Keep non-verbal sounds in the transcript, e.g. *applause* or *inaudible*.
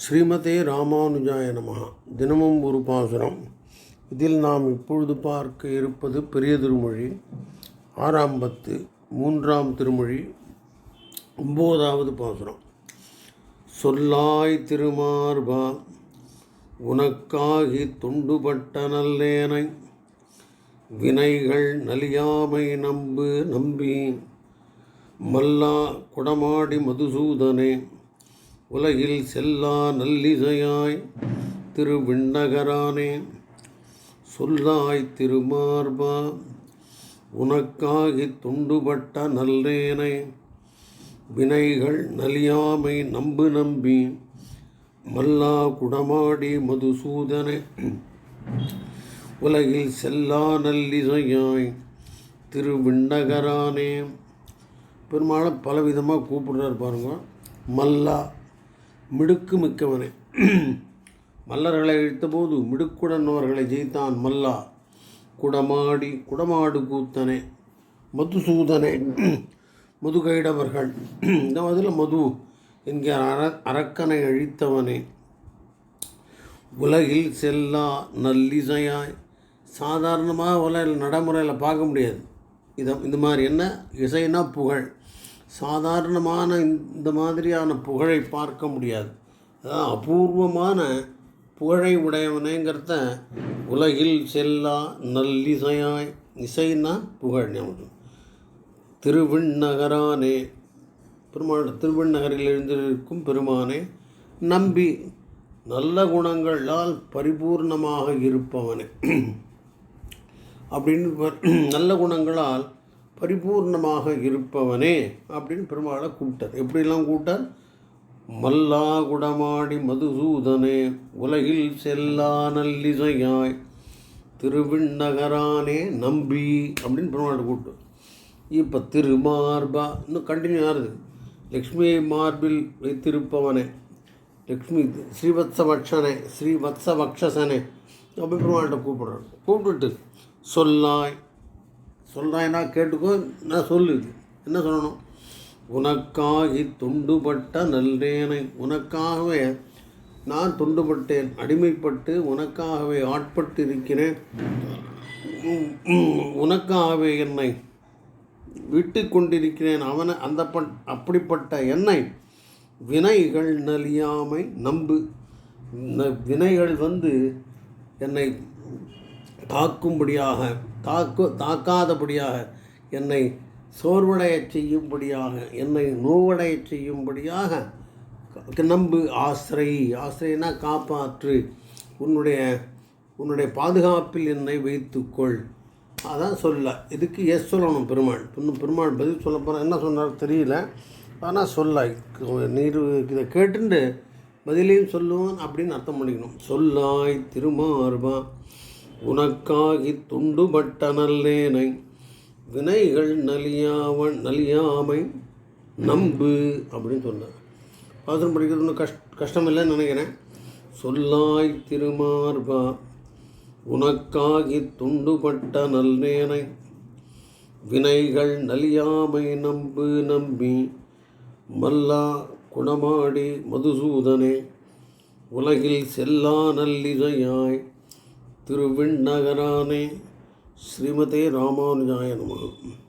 ஸ்ரீமதே ராமானுஜாய நமகா தினமும் ஒரு பாசுரம். இதில் நாம் இப்பொழுது பார்க்க இருப்பது பெரிய திருமொழி. ஆறாம் பத்து மூன்றாம் திருமொழி ஒம்போதாவது பாசுரம். சொல்லாய் திருமார்பா உனக்காகி துண்டுபட்ட நல்லேனை வினைகள் நலியாமை நம்பு நம்பி மல்லா குடமாடி மதுசூதனே உலகில் செல்லா நல்லிசையாய் திருவிண்ணகரானே சொல்லாய் திருமார்பா உனக்காகி துண்டுபட்ட நல்லேனை வினைகள் நலியாமை நம்பு நம்பி மல்லா குடமாடி மதுசூதனை. உலகில் செல்லா நல்லிசையாய் திருவிண்ணகரானே. பெருமாளை பலவிதமாக கூப்பிடுறாரு பாருங்க. மல்லா மிடுக்கு மிக்கவனே மல்லர்களை இழுத்தபோது மிடுக்குடன் அவர்களை ஜெயித்தான் மல்லா. குடமாடி குடமாடு கூத்தனே. மதுசூதனே. முதுகைடவர்கள் இந்த அதில் மது என்கிற அர அரக்கனை அழித்தவனே. உலகில் செல்லா நல்லிசையாய். சாதாரணமாக உலகில் நடைமுறையில் பார்க்க முடியாது. இதை இந்த மாதிரி என்ன? இசைனா புகழ். சாதாரணமான இந்த மாதிரியான புகழை பார்க்க முடியாது. அதான் அபூர்வமான புகழை உடையவனேங்கிறத உலகில் செல்லா நல்லிசையாய் இசைன்னா புகழ் நமக்கு திருவிண்ணகரானே பெருமாள் திருவிண்ணகரில் எழுந்திருக்கும் பெருமானே நம்பி நல்ல குணங்களால் பரிபூர்ணமாக இருப்பவனே. *clears throat* அப்படின்னு *clears throat* நல்ல குணங்களால் பரிபூர்ணமாக இருப்பவனே அப்படின்னு பெருமாளை கூப்பிட்டார். எப்படிலாம் கூப்பிட்டார்? மல்லா குடமாடி மதுசூதனே உலகில் செல்லா நல்லிசையாய் திருவிண்ணகரானே நம்பி அப்படின்னு பெருமாளை கூப்பிட்டு இப்போ திருமார்பா இன்னும் கண்டினியூ ஆகுது லக்ஷ்மியை மார்பில் வைத்திருப்பவனே லக்ஷ்மி ஸ்ரீவத்சபக்ஷனே ஸ்ரீவத்சபக்ஷசனே அப்படி பெருமாள்கிட்ட கூப்பிடுறான் கூப்பிட்டுட்டு சொல்லாய் சொல்கிறாய்னா கேட்டுக்கோ நான் சொல்லுது என்ன சொல்லணும்? உனக்காகி துண்டுபட்ட நல்லேனை உனக்காகவே நான் துண்டுபட்டேன் அடிமைப்பட்டு உனக்காகவே ஆட்பட்டு இருக்கிறேன் உனக்காகவே என்னை விட்டு கொண்டிருக்கிறேன். அவனை அந்த பண் அப்படிப்பட்ட என்னை வினைகள் நலியாமை நம்பு. வினைகள் வந்து என்னை தாக்கும்படியாக தாக்கு தாக்காதபடியாக என்னை சோர்வடைய செய்யும்படியாக என்னை நோவடைய செய்யும்படியாக நம்பு ஆசிரை. ஆசிரியனா காப்பாற்று. உன்னுடைய உன்னுடைய பாதுகாப்பில் என்னை வைத்துக்கொள். அதான் சொல்ல இதுக்கு எஸ் சொல்லணும் பெருமாள். இன்னும் பெருமாள் பதில் சொல்ல போகிறேன் என்ன சொன்னார் தெரியல. ஆனால் சொல்ல நீர் இதை கேட்டுண்டு பதிலையும் சொல்லுவான் அப்படின்னு அர்த்தம் பண்ணிக்கணும். சொல்லாய் திருமார்பா. உனக்காகி துண்டுபட்ட நல்லேனை வினைகள் நலியாவன் நலியாமை நம்பு அப்படின்னு சொன்னார். பாசனம் படிக்கிறது ஒன்றும் கஷ் கஷ்டமில்லைன்னு நினைக்கிறேன். சொல்லாய் திருமார்பா உனக்காகி துண்டுபட்ட நல்லேனை வினைகள் நலியாமை நம்பு நம்பி மல்லா குணமாடி மதுசூதனே உலகில் செல்லா நல்லிசையாய் திருவிண்ணகரானே. ஸ்ரீமதே ராமானுஜாய நமகம்